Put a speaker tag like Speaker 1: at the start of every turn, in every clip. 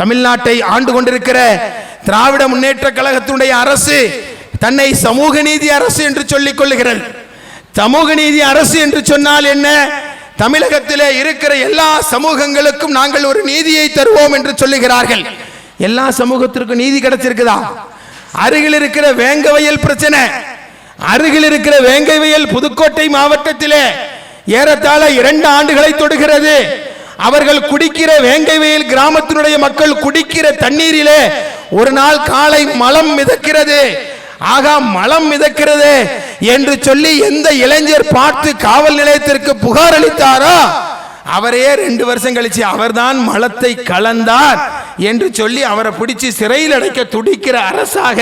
Speaker 1: தமிழ்நாட்டை ஆண்டு கொண்டிருக்கிற திராவிட முன்னேற்ற கழகத்தினுடைய அரசு தன்னை சமூக நீதி அரசு என்று சொல்லிக் கொள்ளுகிறது. சமூக நீதி அரசு என்று சொன்னால் என்ன? தமிழகத்திலே இருக்கிற எல்லா சமூகங்களுக்கும் நாங்கள் ஒரு நீதியை தருவோம் என்று சொல்லுகிறார்கள். எல்லா சமூகத்திற்கும் நீதி கிடைச்சிருக்குதா? அருகில் இருக்கிற வேங்கவயல் பிரச்சனை அருகில் இருக்கிற வேங்கவயல் புதுக்கோட்டை மாவட்டத்திலே ஏறத்தாழ இரண்டு ஆண்டுகளை தொடுகிறது. அவர்கள் குடிக்கிற வேங்கைவேல் கிராமத்தினுடைய மக்கள் குடிக்கிற தண்ணீரிலே ஒரு நாள் காலை மலம் மிதக்கிறது. ஆகா மலம் மிதக்கிறது என்று சொல்லி எந்த இளைஞர் பார்த்து காவல் நிலையத்திற்கு புகார் அளித்தாரோ அவரே ரெண்டு வருஷம் கழிச்சு அவர்தான் மலத்தை கலந்தார் என்று சொல்லி அவரை பிடிச்சு சிறையில் அடைக்க துடிக்கிற அரசாக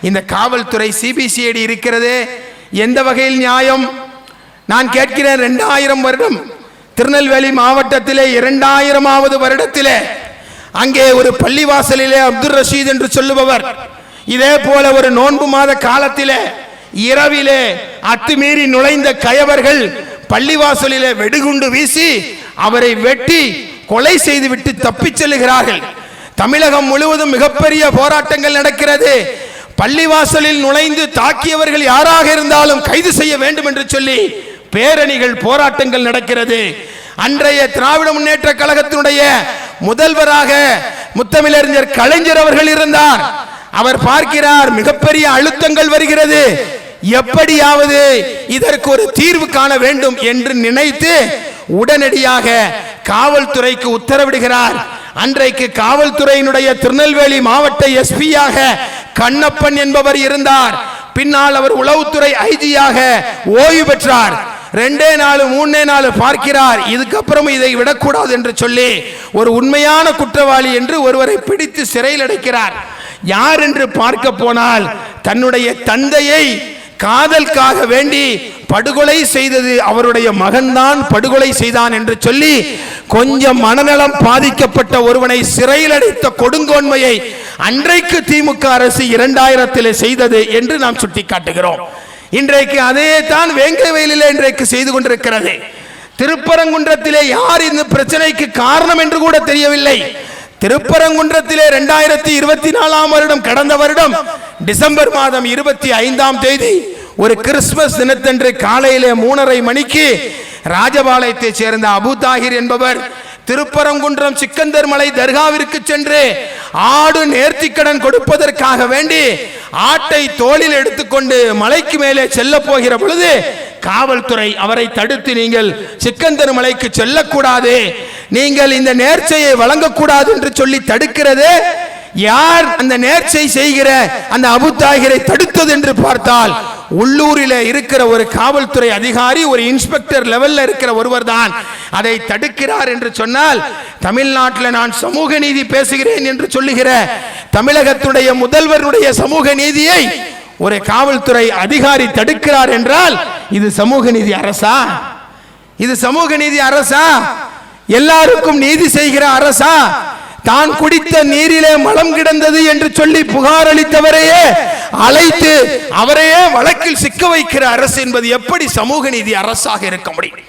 Speaker 1: இந்த காவல்துறை சிபிசிஐடி இருக்கிறது. எந்த வகையில் நியாயம்? நான் கேட்கிறேன் ரெண்டாயிரம் வருடம் திருநெல்வேலி மாவட்டத்திலே இரண்டாயிரமாவது வருடத்திலே அங்கே ஒரு பள்ளிவாசலிலே அப்துல் ரஷீத் என்று சொல்லுபவர். இதே போல ஒரு நோன்பு மாத காலத்திலே இரவிலே அத்துமீறி நுழைந்த கயவர்கள் பள்ளிவாசலிலே வெடிகுண்டு வீசி அவரை வெட்டி கொலை செய்துவிட்டு தப்பிச் செல்லுகிறார்கள். தமிழகம் முழுவதும் மிகப்பெரிய போராட்டங்கள் நடக்கிறது. பள்ளிவாசலில் நுழைந்து தாக்கியவர்கள் யாராக இருந்தாலும் கைது செய்ய வேண்டும் என்று சொல்லி பேரணிகள் போராட்டங்கள் நடக்கிறது. அன்றைய திராவிட முன்னேற்ற கழகத்தினுடைய முதல்வராக முத்தமிழறிஞர் கலைஞர் அவர்கள் இருந்தார். அவர் பார்க்கிறார் மிகப்பெரிய அழுத்தங்கள் வருகிறது. எப்படியாவது இதற்கு ஒரு தீர்வு காண வேண்டும் என்று நினைத்து உடனடியாக காவல்துறைக்கு உத்தரவிடுகிறார். அன்றைக்கு காவல்துறையினுடைய திருநெல்வேலி மாவட்ட எஸ்பியாக கண்ணப்பன் என்பவர் இருந்தார். பின்னால் அவர் உளவுத்துறை ஐஜியாக ஓய்வு பெற்றார். ரெண்டே நாள் மூணே நாள் பார்க்கிறார். இதுக்கப்புறம் இதை விடக்கூடாது என்று சொல்லி ஒரு உண்மையான குற்றவாளி என்று ஒருவரை பிடித்து சிறையில் அடைக்கிறார். யார் என்று பார்க்க போனால் தன்னுடைய தந்தையை காதலுக்காக வேண்டி படுகொலை செய்தது அவருடைய மகன்தான் படுகொலை செய்தான் என்று சொல்லி கொஞ்சம் மனநலம் பாதிக்கப்பட்ட ஒருவனை சிறையில் அடைத்த கொடுங்கோன்மையை அன்றைக்கு திமுக அரசு இரண்டாயிரத்தில் செய்தது என்று நாம் சுட்டிக்காட்டுகிறோம். இன்றைக்கு அதே தான் வேங்கவயலில் இன்றைக்கு செய்து கொண்டிருக்கிறது. திருப்பரங்குன்றத்திலே யார் இந்த பிரச்சனைக்கு காரணம் என்று கூட தெரியவில்லை. திருப்பரங்குன்றத்திலே இரண்டாயிரத்தி இருபத்தி நாலாம் வருடம் கடந்த வருடம் டிசம்பர் மாதம் இருபத்தி ஐந்தாம் தேதி ஒரு கிறிஸ்துமஸ் தினத்தன்று காலையிலே மூணரை மணிக்கு ராஜபாளையத்தை சேர்ந்த அபு தாகிர் என்பவர் திருப்பரங்குன்றம் சிக்கந்தர் மலை தர்காவிற்கு சென்று ஆடு நேர்த்திக்கடன் கொடுப்பதற்காக வேண்டி ஆட்டை தோளில் எடுத்துக்கொண்டு மலைக்கு மேலே செல்ல போகிற பொழுது காவல்துறை அவரை தடுத்து நீங்கள் சிக்கந்தர் மலைக்கு செல்லக்கூடாது நீங்கள் இந்த நேர்ச்சையை வழங்கக்கூடாது என்று சொல்லி தடுக்கிறது. யார் அந்த நேர்ச்சை செய்கிற அந்த அபுத்தாகிரை தடுத்தது என்று பார்த்தால் உள்ளூரில் இருக்கிற ஒரு காவல்துறை அதிகாரி ஒரு இன்ஸ்பெக்டர் லெவல்ல இருக்கிற ஒருவர் தான். அதை தடுக்கிறார் என்று சொன்னால் தமிழ்நாட்டில் நான் சமூக நீதி பேசுகிறேன் என்று சொல்லுகிற தமிழகத்துடைய முதல்வருடைய சமூக நீதியை ஒரு காவல்துறை அதிகாரி தடுக்கிறார் என்றால் இது சமூக நீதி அரசா? இது சமூக நீதி அரசா? எல்லாருக்கும் நீதி செய்கிற அரசா? தான் குடித்த நீரிலே மலம் கிடந்தது என்று சொல்லி புகார் அளித்தவரையே அழைத்து அவரையே வழக்கில் சிக்க வைக்கிற அரசு என்பது எப்படி சமூக நீதி அரசாக இருக்க முடியும்?